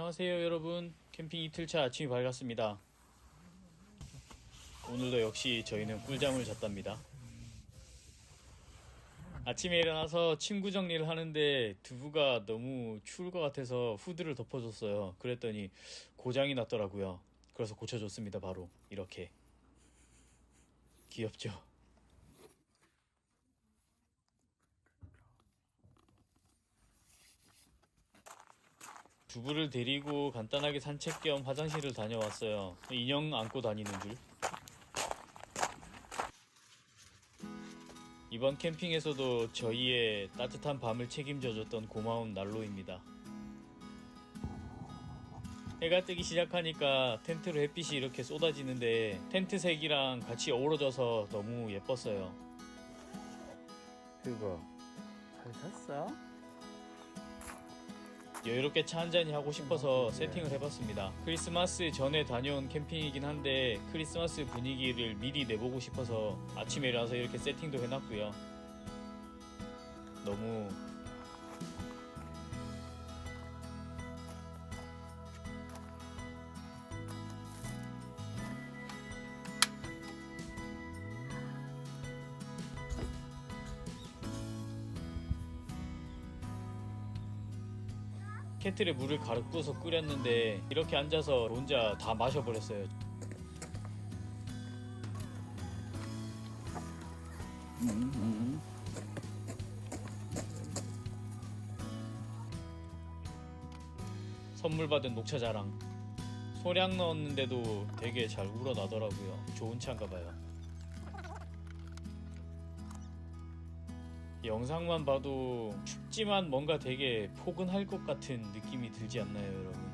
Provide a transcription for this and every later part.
안녕하세요 여러분. 캠핑 이틀차 아침이 밝았습니다. 오늘도 역시 저희는 꿀잠을 잤답니다. 아침에 일어나서 침구 정리를 하는데 두부가 너무 추울 것 같아서 후드를 덮어줬어요. 그랬더니 고장이 났더라고요. 그래서 고쳐줬습니다 바로. 이렇게. 귀엽죠 두부를 데리고 간단하게 산책 겸 화장실을 다녀왔어요. 인형 안고 다니는 줄. 이번 캠핑에서도 저희의 따뜻한 밤을 책임져줬던 고마운 난로입니다. 해가 뜨기 시작하니까 텐트로 햇빛이 이렇게 쏟아지는데 텐트 색이랑 같이 어우러져서 너무 예뻤어요. 그거 잘 샀어? 여유롭게 차 한잔이 하고 싶어서 세팅을 해봤습니다. 크리스마스 전에 다녀온 캠핑이긴 한데 크리스마스 분위기를 미리 내보고 싶어서 아침에 일어나서 이렇게 세팅도 해놨고요. 너무 케틀에 물을 가득 부어서 끓였는데 이렇게 앉아서 혼자 다 마셔버렸어요. 선물 받은 녹차 자랑. 소량 넣었는데도 되게 잘 우러나더라고요. 좋은 차인가 봐요. 영상만 봐도 춥지만 뭔가 되게 포근할 것 같은 느낌이 들지 않나요, 여러분?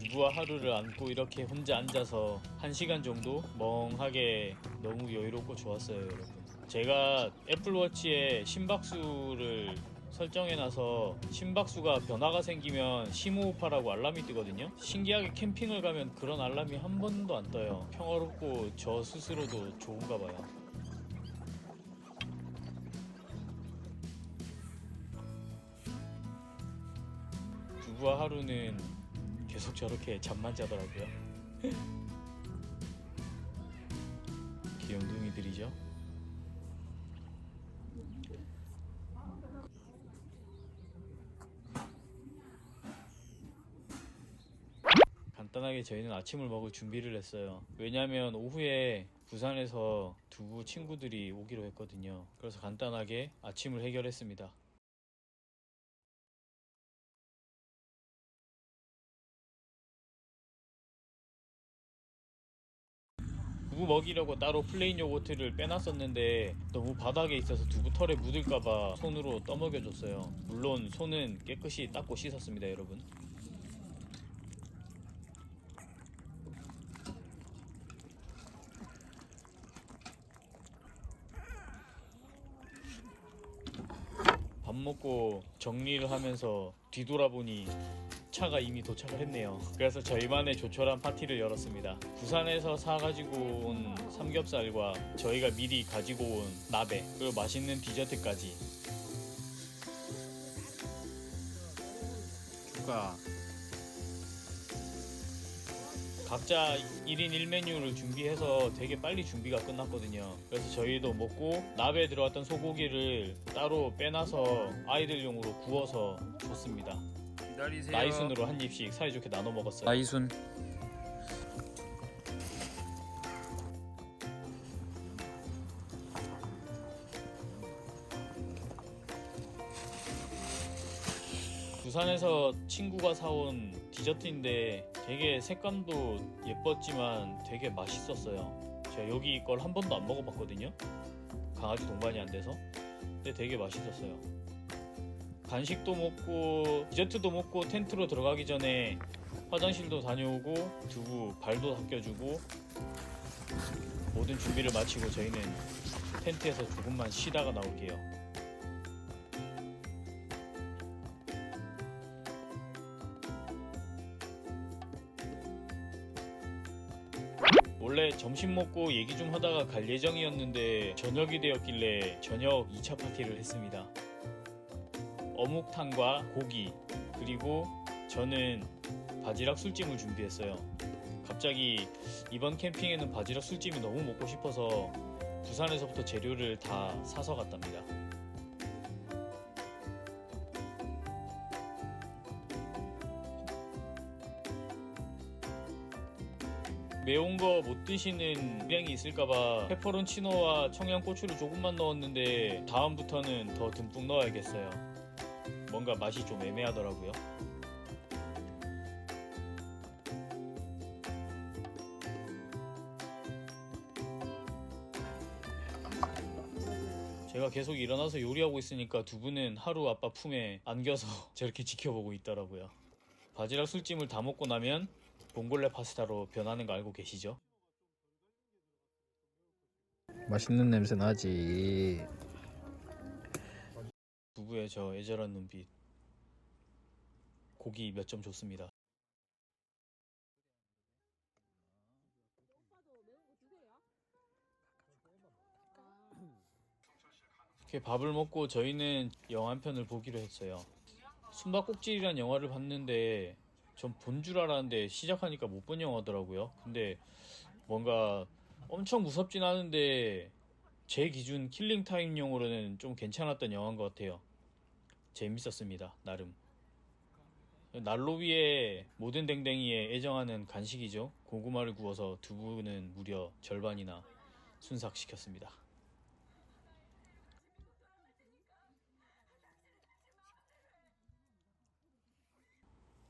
누구와 하루를 안고 이렇게 혼자 앉아서 한 시간 정도 멍하게 너무 여유롭고 좋았어요, 여러분. 제가 애플워치에 심박수를 설정해놔서 심박수가 변화가 생기면 심호흡하라고 알람이 뜨거든요. 신기하게 캠핑을 가면 그런 알람이 한 번도 안 떠요. 평화롭고 저 스스로도 좋은가 봐요. 두부와 하루는 계속 저렇게 잠만 자더라고요. 귀염둥이들이죠. 간단하게 저희는 아침을 먹을 준비를 했어요. 왜냐면 오후에 부산에서 두부 친구들이 오기로 했거든요. 그래서 간단하게 아침을 해결했습니다. 두부 먹이려고 따로 플레인 요거트를 빼놨었는데 너무 바닥에 있어서 두부 털에 묻을까봐 손으로 떠먹여줬어요. 물론 손은 깨끗이 닦고 씻었습니다, 여러분. 먹고 정리를 하면서 뒤돌아보니 차가 이미 도착을 했네요. 그래서 저희만의 조촐한 파티를 열었습니다. 부산에서 사가지고 온 삼겹살과 저희가 미리 가지고 온 나베 그리고 맛있는 디저트까지 누가 각자 1인 1메뉴를 준비해서 되게 빨리 준비가 끝났거든요. 그래서 저희도 먹고 나베에 들어갔던 소고기를 따로 빼놔서 아이들용으로 구워서 줬습니다. 기다리세요. 나이순으로 한 입씩 사이좋게 나눠 먹었어요. 나이순. 부산에서 친구가 사온 디저트인데 되게 색감도 예뻤지만 되게 맛있었어요. 제가 여기 걸 한 번도 안 먹어봤거든요. 강아지 동반이 안 돼서. 근데 되게 맛있었어요. 간식도 먹고 디저트도 먹고 텐트로 들어가기 전에 화장실도 다녀오고 두부 발도 닦여주고 모든 준비를 마치고 저희는 텐트에서 조금만 쉬다가 나올게요. 원래 점심 먹고 얘기 좀 하다가 갈 예정이었는데 저녁이 되었길래 저녁 2차 파티를 했습니다. 어묵탕과 고기 그리고 저는 바지락 술찜을 준비했어요. 갑자기 이번 캠핑에는 바지락 술찜이 너무 먹고 싶어서 부산에서부터 재료를 다 사서 갔답니다. 매운 거 못 드시는 일량이 있을까봐 페퍼론치노와 청양고추를 조금만 넣었는데 다음부터는 더 듬뿍 넣어야겠어요. 뭔가 맛이 좀 애매하더라고요. 제가 계속 일어나서 요리하고 있으니까 두 분은 하루 아빠 품에 안겨서 저렇게 지켜보고 있더라고요. 바지락 술찜을 다 먹고 나면 봉골레 파스타로 변하는 거 알고 계시죠? 맛있는 냄새 나지. 부부의 저 애절한 눈빛 고기 몇 점 좋습니다. 이렇게 밥을 먹고 저희는 영화 한 편을 보기로 했어요. 숨바꼭질이란 영화를 봤는데 전 본 줄 알았는데 시작하니까 못 본 영화더라고요. 근데 뭔가 엄청 무섭진 않은데 제 기준 킬링 타임용으로는 좀 괜찮았던 영화인 것 같아요. 재밌었습니다. 나름. 난로 위에 모든 댕댕이에 애정하는 간식이죠. 고구마를 구워서 두부는 무려 절반이나 순삭시켰습니다.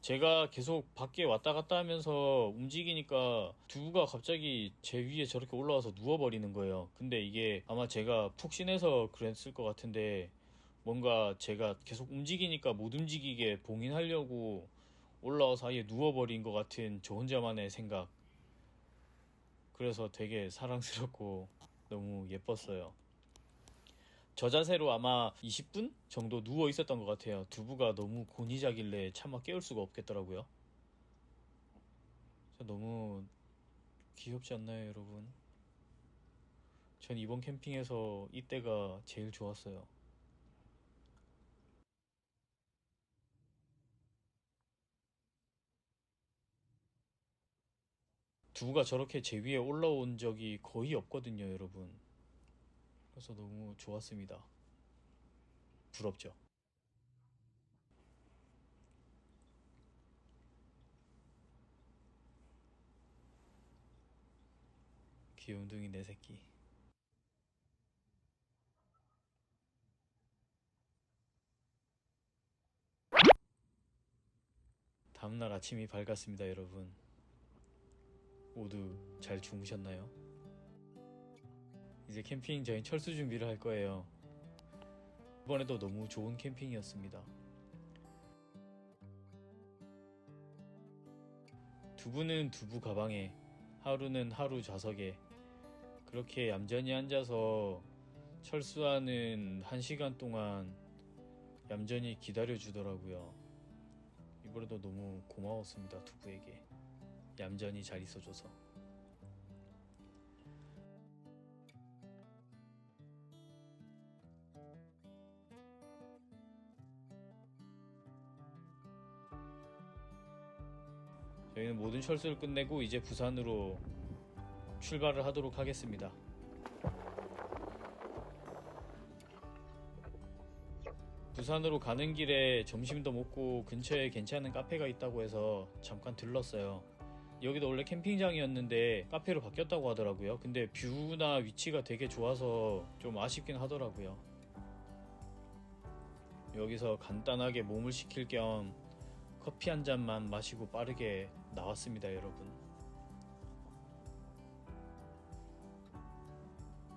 제가 계속 밖에 왔다 갔다 하면서 움직이니까 두부가 갑자기 제 위에 저렇게 올라와서 누워버리는 거예요. 근데 이게 아마 제가 푹신해서 그랬을 것 같은데 뭔가 제가 계속 움직이니까 못 움직이게 봉인하려고 올라와서 아예 누워버린 것 같은 저 혼자만의 생각. 그래서 되게 사랑스럽고 너무 예뻤어요. 저 자세로 아마 20분 정도 누워 있었던 것 같아요. 두부가 너무 곤이자길래 차마 깨울 수가 없겠더라고요. 저 너무 귀엽지 않나요, 여러분? 전 이번 캠핑에서 이때가 제일 좋았어요. 두부가 저렇게 제 위에 올라온 적이 거의 없거든요, 여러분. 그래서 너무 좋았습니다. 부럽죠? 귀염둥이 내 새끼. 다음날 아침이 밝았습니다, 여러분. 모두 잘 주무셨나요? 이제 캠핑 저희 철수 준비를 할 거예요. 이번에도 너무 좋은 캠핑이었습니다. 두부는 두부 가방에, 하루는 하루 좌석에 그렇게 얌전히 앉아서 철수하는 한 시간 동안 얌전히 기다려 주더라고요. 이번에도 너무 고마웠습니다 두부에게 얌전히 잘 있어줘서. 저희는 모든 철수를 끝내고 이제 부산으로 출발을 하도록 하겠습니다. 부산으로 가는 길에 점심도 먹고 근처에 괜찮은 카페가 있다고 해서 잠깐 들렀어요. 여기도 원래 캠핑장이었는데 카페로 바뀌었다고 하더라고요. 근데 뷰나 위치가 되게 좋아서 좀 아쉽긴 하더라고요. 여기서 간단하게 몸을 식힐 겸 커피 한 잔만 마시고 빠르게 나왔습니다, 여러분.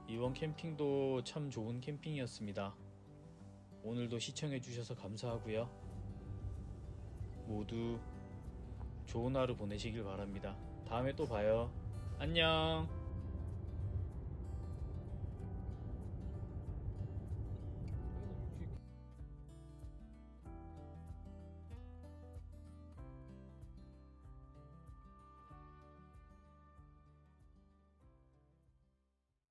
이번 캠핑도 참 좋은 캠핑이었습니다. 오늘도 시청해주셔서 감사하고요. 모두 좋은 하루 보내시길 바랍니다. 다음에 또 봐요. 안녕!